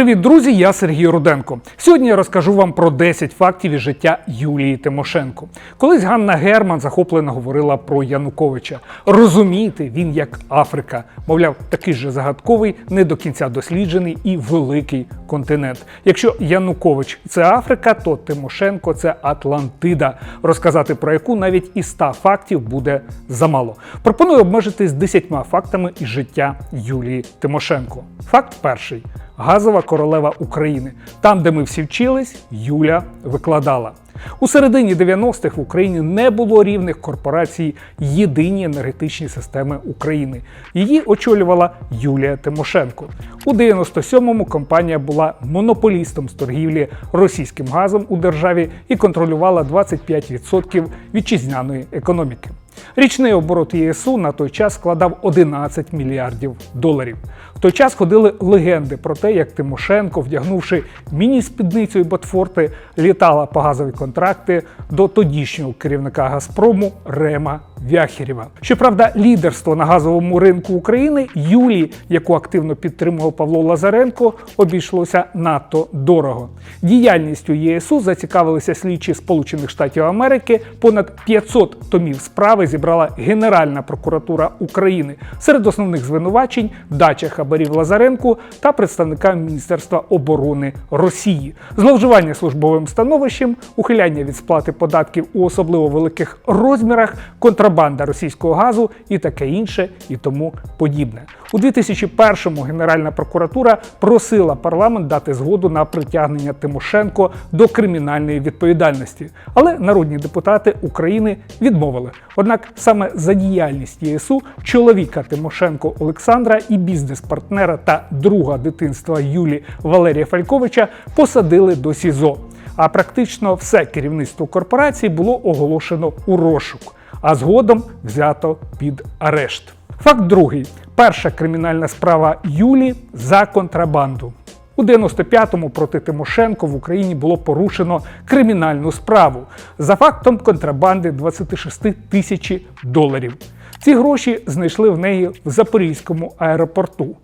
Привіт, друзі! Я Сергій Руденко. Сьогодні я розкажу вам про 10 фактів із життя Юлії Тимошенко. Колись Ганна Герман захоплено говорила про Януковича. Розумієте, він як Африка, мовляв, такий же загадковий, не до кінця досліджений і великий континент. Якщо Янукович це Африка, то Тимошенко це Атлантида, розказати про яку навіть із 100 фактів буде замало. Пропоную обмежитись 10 фактами із життя Юлії Тимошенко. Факт перший. Газова королева України. Там, де ми всі вчились, Юля викладала. У середині 90-х в Україні не було рівних корпорацій єдині енергетичні системи України. Її очолювала Юлія Тимошенко. У 97-му компанія була монополістом з торгівлі російським газом у державі і контролювала 25% вітчизняної економіки. Річний оборот ЄСУ на той час складав 11 мільярдів доларів. Той час ходили легенди про те, як Тимошенко, вдягнувши міні-спідницю і ботфорти, літала по газові контракти до тодішнього керівника Газпрому Рема Вяхерєва. Щоправда, лідерство на газовому ринку України Юлії, яку активно підтримував Павло Лазаренко, обійшлося надто дорого. Діяльністю ЄСУ зацікавилися слідчі Сполучених Штатів Америки. Понад 500 томів справи зібрала Генеральна прокуратура України серед основних звинувачень дача хабарів Лазаренку та представникам Міністерства оборони Росії, зловживання службовим становищем, ухиляння від сплати податків у особливо великих розмірах, контрабанда російського газу і таке інше, і тому подібне. У 2001-му Генеральна прокуратура просила парламент дати згоду на притягнення Тимошенко до кримінальної відповідальності, але народні депутати України відмовили. Однак саме за діяльність ЄСУ чоловіка Тимошенко Олександра і бізнес-партнера та друга дитинства Юлі Валерія Фальковича посадили до СІЗО. А практично все керівництво корпорації було оголошено у розшук, а згодом взято під арешт. Факт другий: перша кримінальна справа Юлі за контрабанду. У 95-му проти Тимошенко в Україні було порушено кримінальну справу за фактом контрабанди 26 тисяч доларів. Ці гроші знайшли в неї в Запорізькому аеропорту.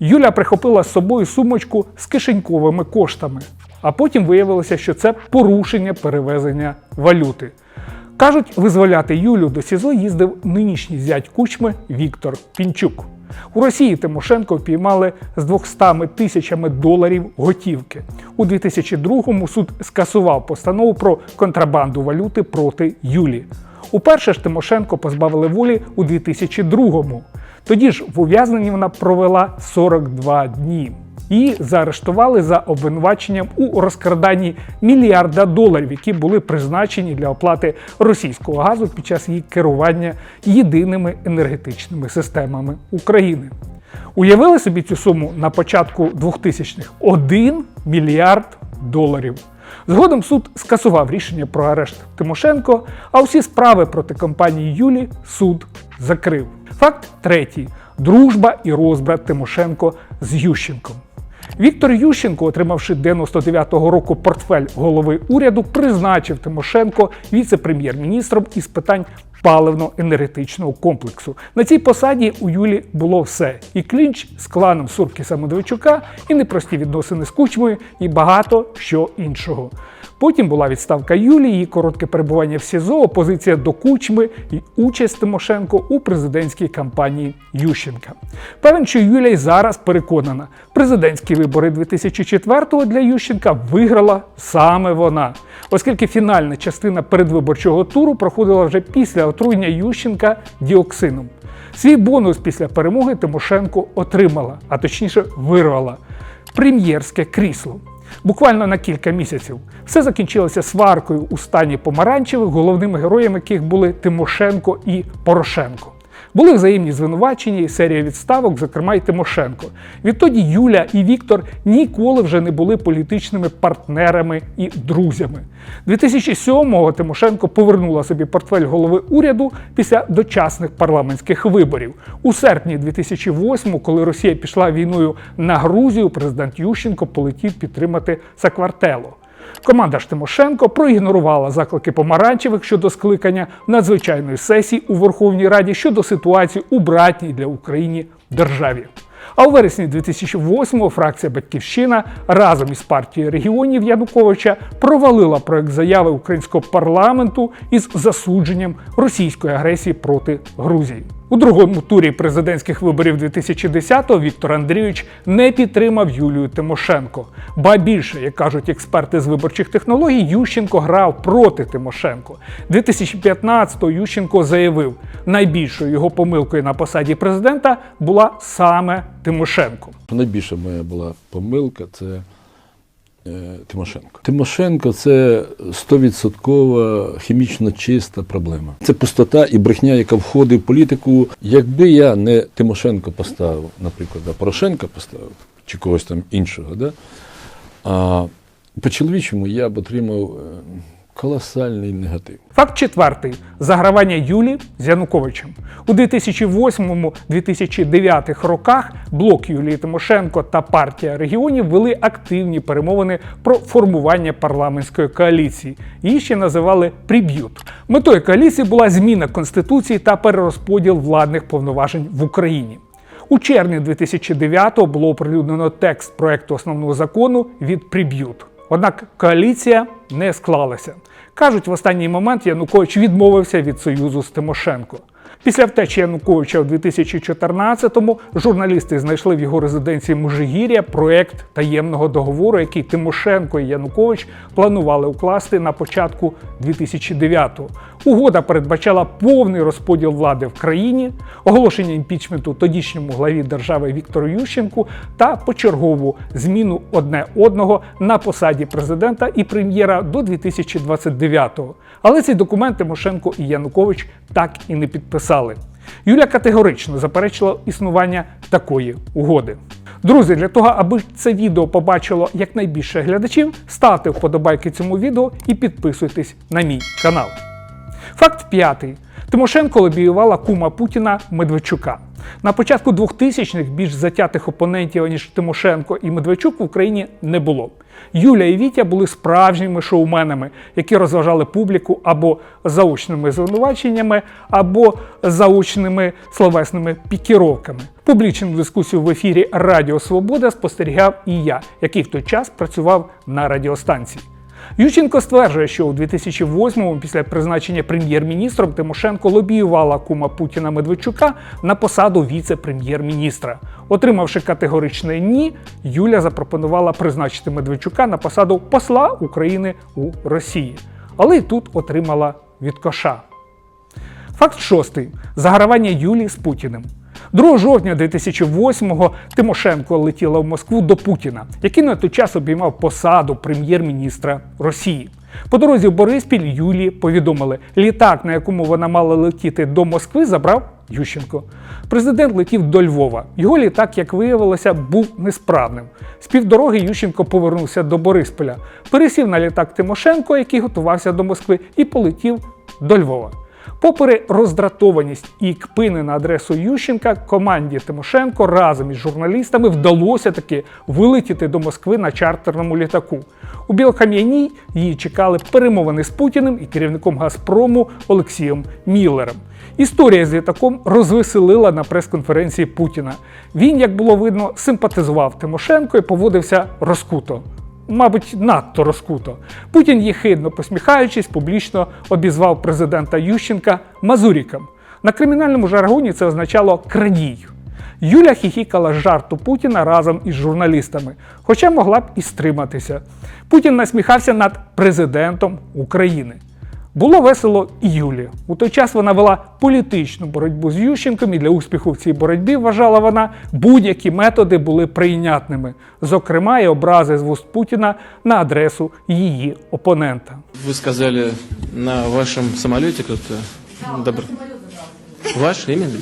Юля прихопила з собою сумочку з кишеньковими коштами, а потім виявилося, що це порушення перевезення валюти. Кажуть, визволяти Юлю до СІЗО їздив нинішній зять кучми Віктор Пінчук. У Росії Тимошенко впіймали з 200 тисячами доларів готівки. У 2002-му суд скасував постанову про контрабанду валюти проти Юлі. Уперше ж Тимошенко позбавили волі у 2002-му. Тоді ж в ув'язненні вона провела 42 дні. Її заарештували за обвинуваченням у розкраданні мільярда доларів, які були призначені для оплати російського газу під час її керування єдиними енергетичними системами України. Уявили собі цю суму на початку 2000-х – 1 мільярд доларів. Згодом суд скасував рішення про арешт Тимошенко, а усі справи проти компанії Юлі суд закрив. Факт третій: дружба і розбрат Тимошенко з Ющенком. Віктор Ющенко, отримавши 99-го року портфель голови уряду, призначив Тимошенко віце-прем'єр-міністром із питань паливно-енергетичного комплексу. На цій посаді у Юлі було все: і клінч з кланом Суркіса Медведчука, і непрості відносини з кучмою, і багато що іншого. Потім була відставка Юлії, її коротке перебування в СІЗО, опозиція до кучми і участь Тимошенко у президентській кампанії Ющенка. Певен, що Юлія й зараз переконана, президентські вибори 2004-го для Ющенка виграла саме вона, оскільки фінальна частина передвиборчого туру проходила вже після отруєння Ющенка діоксином. Свій бонус після перемоги Тимошенко отримала, а точніше вирвала прем'єрське крісло. Буквально на кілька місяців все закінчилося сваркою у стані помаранчевих, головними героями яких були Тимошенко і Порошенко. Були взаємні звинувачення і серія відставок, зокрема й Тимошенко. Відтоді Юля і Віктор ніколи вже не були політичними партнерами і друзями. 2007-го Тимошенко повернула собі портфель голови уряду після дочасних парламентських виборів. У серпні 2008-го, коли Росія пішла війною на Грузію, президент Ющенко полетів підтримати Саквартело. Команда ж Тимошенко проігнорувала заклики помаранчевих щодо скликання надзвичайної сесії у Верховній Раді щодо ситуації у братній для України державі. А у вересні 2008-го фракція Батьківщина разом із партією регіонів Януковича провалила проект заяви українського парламенту із засудженням російської агресії проти Грузії. У другому турі президентських виборів 2010-го Віктор Андрійович не підтримав Юлію Тимошенко. Ба більше, як кажуть експерти з виборчих технологій, Ющенко грав проти Тимошенко. 2015-го Ющенко заявив, найбільшою його помилкою на посаді президента була саме Тимошенко. Найбільша моя була помилка це Тимошенко. Тимошенко це 100% хімічно чиста проблема. Це пустота і брехня, яка входить в політику. Якби я не Тимошенко поставив, наприклад, а Порошенка поставив чи когось там іншого, да? а по-чоловічому я б отримав е, колосальний негатив. Факт четвертий загравання Юлі з Януковичем. У 2008-2009 роках блок Юлії Тимошенко та партія регіонів вели активні перемовини про формування парламентської коаліції. Її ще називали приб'ют. Метою коаліції була зміна конституції та перерозподіл владних повноважень в Україні. У червні 2009-го було оприлюднено текст проекту основного закону від приб'ют. Однак коаліція не склалася. Кажуть, в останній момент Янукович відмовився від союзу з Тимошенко. Після втечі Януковича у 2014-му журналісти знайшли в його резиденції Мужигір'я проект таємного договору, який Тимошенко і Янукович планували укласти на початку 2009-го. Угода передбачала повний розподіл влади в країні, оголошення імпічменту тодішньому главі держави Віктору Ющенку та почергову зміну одне одного на посаді президента і прем'єра до 2029-го. Але ці документи Тимошенко і Янукович так і не підписали. Юля категорично заперечила існування такої угоди. Друзі, для того, аби це відео побачило якнайбільше глядачів, ставте вподобайки цьому відео і підписуйтесь на мій канал. Факт п'ятий. Тимошенко лобіювала кума Путіна Медведчука. На початку 2000-х більш затятих опонентів, ніж Тимошенко і Медведчук в Україні не було. Юля і Вітя були справжніми шоуменами, які розважали публіку або заочними звинуваченнями, або заочними словесними пікіровками. Публічну дискусію в ефірі Радіо Свобода спостерігав і я, який в той час працював на радіостанції. Ющенко стверджує, що у 2008-му, після призначення прем'єр-міністром, Тимошенко лобіювала кума Путіна Медведчука на посаду віце-прем'єр-міністра. Отримавши категоричне ні, Юля запропонувала призначити Медведчука на посаду посла України у Росії. Але й тут отримала від коша. Факт шостий: загравання Юлії з Путіним. 2 жовтня 2008-го Тимошенко летіла в Москву до Путіна, який на той час обіймав посаду прем'єр-міністра Росії. По дорозі в Бориспіль Юлії повідомили, літак, на якому вона мала летіти до Москви, забрав Ющенко. Президент летів до Львова. Його літак, як виявилося, був несправним. З півдороги Ющенко повернувся до Борисполя, пересів на літак Тимошенко, який готувався до Москви, і полетів до Львова. Попри роздратованість і кпини на адресу Ющенка, команді Тимошенко разом із журналістами вдалося таки вилетіти до Москви на чартерному літаку. У Білокам'яній її чекали перемовини з Путіним і керівником Газпрому Олексієм Міллером. Історія з літаком розвеселила на прес-конференції Путіна. Він, як було видно, симпатизував Тимошенко і поводився розкуто мабуть, надто розкуто. Путін, єхидно посміхаючись, публічно обізвав президента Ющенка Мазуріком. На кримінальному жаргоні це означало крадій. Юля хіхікала жарту Путіна разом із журналістами, хоча могла б і стриматися. Путін насміхався над президентом України. Було весело і Юлі. У той час вона вела політичну боротьбу з Ющенком і для успіху в цій боротьбі вважала вона, будь-які методи були прийнятними, зокрема і образи з вуст Путіна на адресу її опонента. Вы сказали, на вашем самолете кто-то добр... Ваш именно?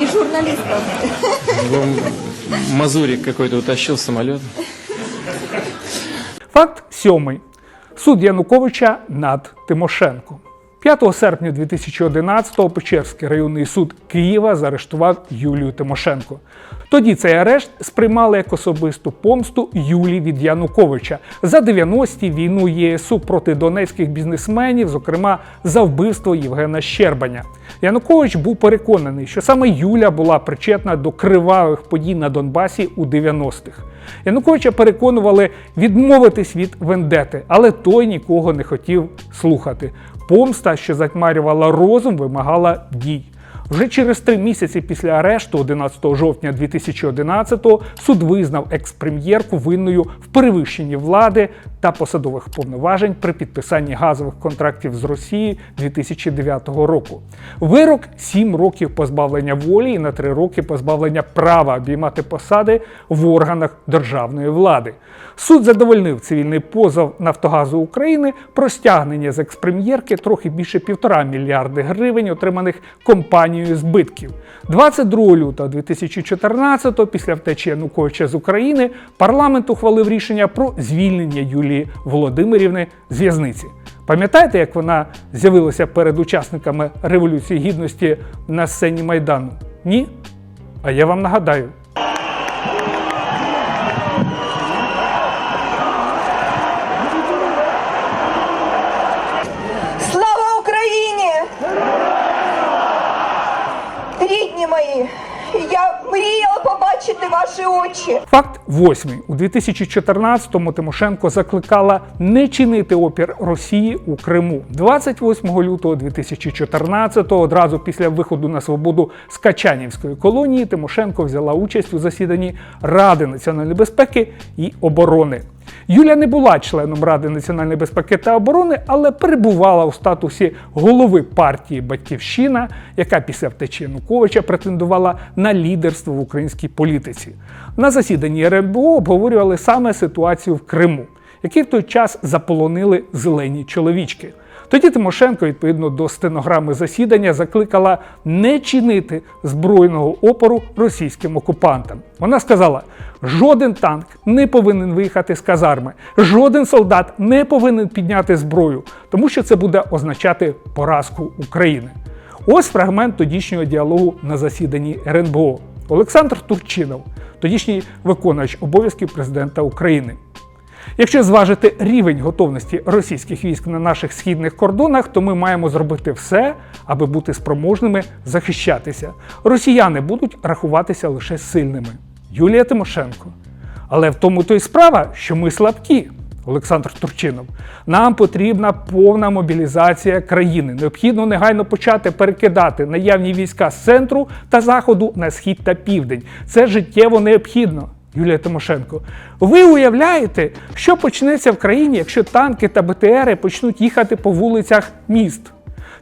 И журналистов. Его Мазурик какой-то утащил самолет. Факт сьомий. Суд Януковича над Тимошенко. 5 серпня 2011-го Печерський районний суд Києва заарештував Юлію Тимошенко. Тоді цей арешт сприймали як особисту помсту Юлії від Януковича за 90-ті війну ЄСУ проти донецьких бізнесменів, зокрема за вбивство Євгена Щербаня. Янукович був переконаний, що саме Юля була причетна до кривавих подій на Донбасі у 90-х. Януковича переконували відмовитись від вендети, але той нікого не хотів слухати. Помста, що затьмарювала розум, вимагала дій. Вже через три місяці після арешту, 11 жовтня 2011-го, суд визнав екс-прем'єрку винною в перевищенні влади та посадових повноважень при підписанні газових контрактів з Росією 2009 року. Вирок 7 років позбавлення волі і на 3 роки позбавлення права обіймати посади в органах державної влади. Суд задовольнив цивільний позов Нафтогазу України про стягнення з експрем'єрки трохи більше півтора мільярди гривень, отриманих компанією збитків. 22 лютого 2014-го, після втечі Януковича з України, парламент ухвалив рішення про звільнення Юлії Володимирівни з в'язниці. Пам'ятаєте, як вона з'явилася перед учасниками Революції Гідності на сцені Майдану? Ні? А я вам нагадаю. Ваші очі. Факт восьмий. У 2014-му Тимошенко закликала не чинити опір Росії у Криму. 28 лютого 2014-го, одразу після виходу на свободу з Качанівської колонії, Тимошенко взяла участь у засіданні Ради національної безпеки і оборони. Юля не була членом Ради національної безпеки та оборони, але перебувала у статусі голови партії Батьківщина, яка після втечі Януковича претендувала на лідерство в українській політиці. На засіданні РНБО обговорювали саме ситуацію в Криму, який в той час заполонили зелені чоловічки. Тоді Тимошенко, відповідно до стенограми засідання, закликала не чинити збройного опору російським окупантам. Вона сказала: жоден танк не повинен виїхати з казарми, жоден солдат не повинен підняти зброю, тому що це буде означати поразку України. Ось фрагмент тодішнього діалогу на засіданні РНБО. Олександр Турчинов, тодішній виконувач обов'язків президента України. Якщо зважити рівень готовності російських військ на наших східних кордонах, то ми маємо зробити все, аби бути спроможними захищатися. Росіяни будуть рахуватися лише сильними. Юлія Тимошенко. Але в тому то й справа, що ми слабкі. Олександр Турчинов. Нам потрібна повна мобілізація країни. Необхідно негайно почати перекидати наявні війська з центру та заходу на схід та південь. Це життєво необхідно. Юлія Тимошенко. Ви уявляєте, що почнеться в країні, якщо танки та БТРи почнуть їхати по вулицях міст?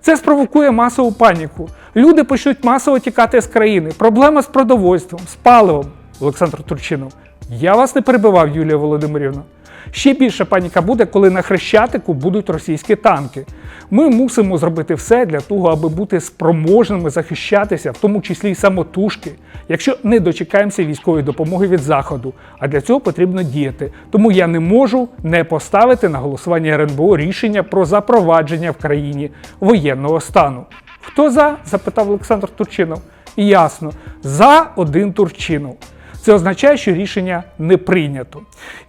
Це спровокує масову паніку. Люди почнуть масово тікати з країни. Проблема з продовольством, з паливом. Олександр Турчинов. Я вас не перебивав, Юлія Володимирівна. Ще більша паніка буде, коли на Хрещатику будуть російські танки. Ми мусимо зробити все для того, аби бути спроможними захищатися, в тому числі й самотужки, якщо не дочекаємося військової допомоги від Заходу. А для цього потрібно діяти. Тому я не можу не поставити на голосування РНБО рішення про запровадження в країні воєнного стану. Хто за? запитав Олександр Турчинов. Ясно, за один Турчинов. Це означає, що рішення не прийнято.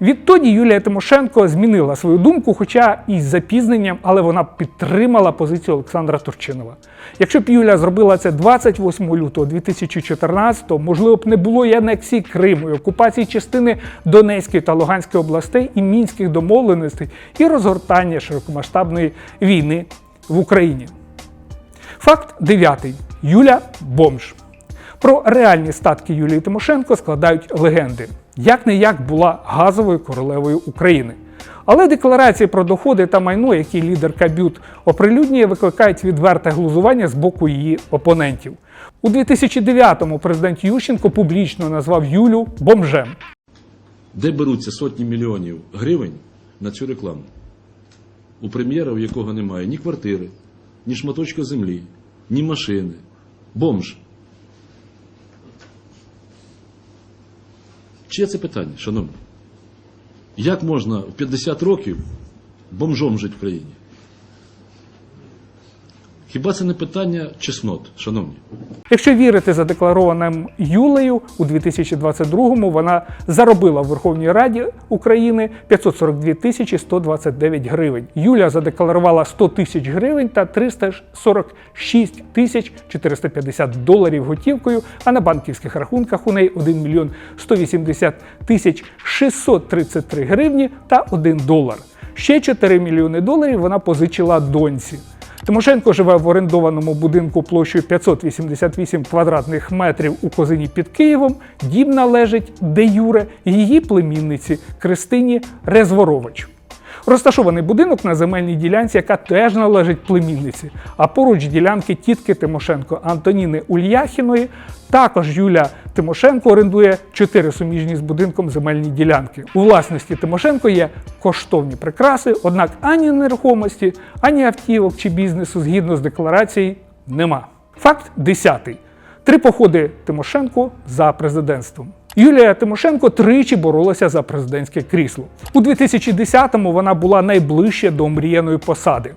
Відтоді Юлія Тимошенко змінила свою думку, хоча і з запізненням, але вона підтримала позицію Олександра Турчинова. Якщо б Юля зробила це 28 лютого 2014-го, можливо б не було і анексії Криму, і окупації частини Донецької та Луганської областей, і мінських домовленостей, і розгортання широкомасштабної війни в Україні. Факт дев'ятий. Юля бомж. Про реальні статки Юлії Тимошенко складають легенди. Як не як була газовою королевою України. Але декларації про доходи та майно, які лідерка Бют оприлюднює, викликають відверте глузування з боку її опонентів. У 2009-му президент Ющенко публічно назвав Юлю бомжем. Де беруться сотні мільйонів гривень на цю рекламу? У прем'єра, у якого немає ні квартири, ні шматочка землі, ні машини. Бомж. Чиє це питання, шановні? Як можна в 50 років бомжом жити в країні? Хіба це не питання чеснот, шановні? Якщо вірити задекларованим Юлею, у 2022-му вона заробила в Верховній Раді України 542 тисячі 129 гривень. Юля задекларувала 100 тисяч гривень та 346 тисяч 450 доларів готівкою, а на банківських рахунках у неї 1 мільйон 180 тисяч 633 гривні та 1 долар. Ще 4 мільйони доларів вона позичила доньці. Тимошенко живе в орендованому будинку площею 588 квадратних метрів у Козині під Києвом. Дім належить де Юре її племінниці Кристині Резворович. Розташований будинок на земельній ділянці, яка теж належить племінниці, а поруч ділянки тітки Тимошенко Антоніни Ульяхіної. Також Юля Тимошенко орендує чотири суміжні з будинком земельні ділянки. У власності Тимошенко є коштовні прикраси, однак ані нерухомості, ані автівок чи бізнесу згідно з декларацією нема. Факт десятий. Три походи Тимошенко за президентством. Юлія Тимошенко тричі боролася за президентське крісло. У 2010-му вона була найближче до мріяної посади.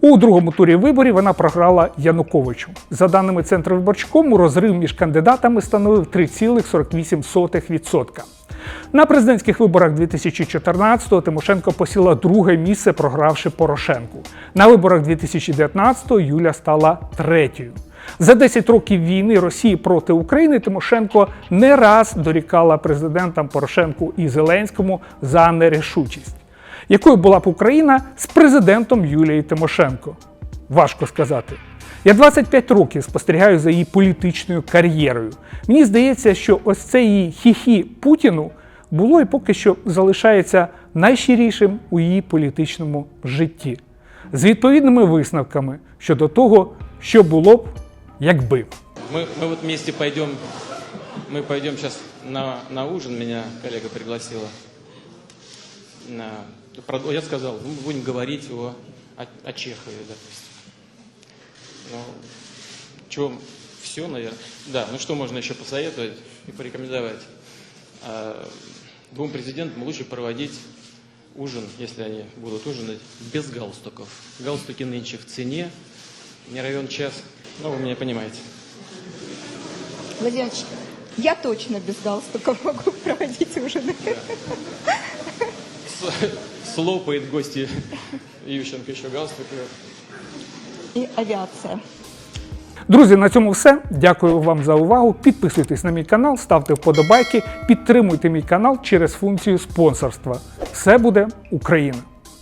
У другому турі виборів вона програла Януковичу. За даними Центру виборчкому, розрив між кандидатами становив 3,48%. На президентських виборах 2014-го Тимошенко посіла друге місце, програвши Порошенку. На виборах 2019-го Юля стала третьою. За 10 років війни Росії проти України Тимошенко не раз дорікала президентам Порошенку і Зеленському за нерішучість. Якою була б Україна з президентом Юлією Тимошенко? Важко сказати. Я 25 років спостерігаю за її політичною кар'єрою. Мені здається, що ось це її хі-хі Путіну було і поки що залишається найщирішим у її політичному житті, з відповідними висновками щодо того, що було б, якби. Мы, мы вот вместе пойдем, мы пойдем сейчас на, на ужин, меня коллега пригласила. На, я сказал, ну, мы будем говорить о, о, о Чехове, допустим. Ну, чего, все, наверное. Да, ну что можно еще посоветовать и порекомендовать? А, двум президентам лучше проводить ужин, если они будут ужинать, без галстуков. Галстуки нынче в цене, не равен час. Ну, вы меня понимаете. Владимир Ильич, я точно без галстука могу проводить ужины. Слопает гости Ющенко еще галстук. И авиация. Друзі, на цьому все. Дякую вам за увагу. Підписуйтесь на мій канал, ставте вподобайки, підтримуйте мій канал через функцію спонсорства. Все буде Україна!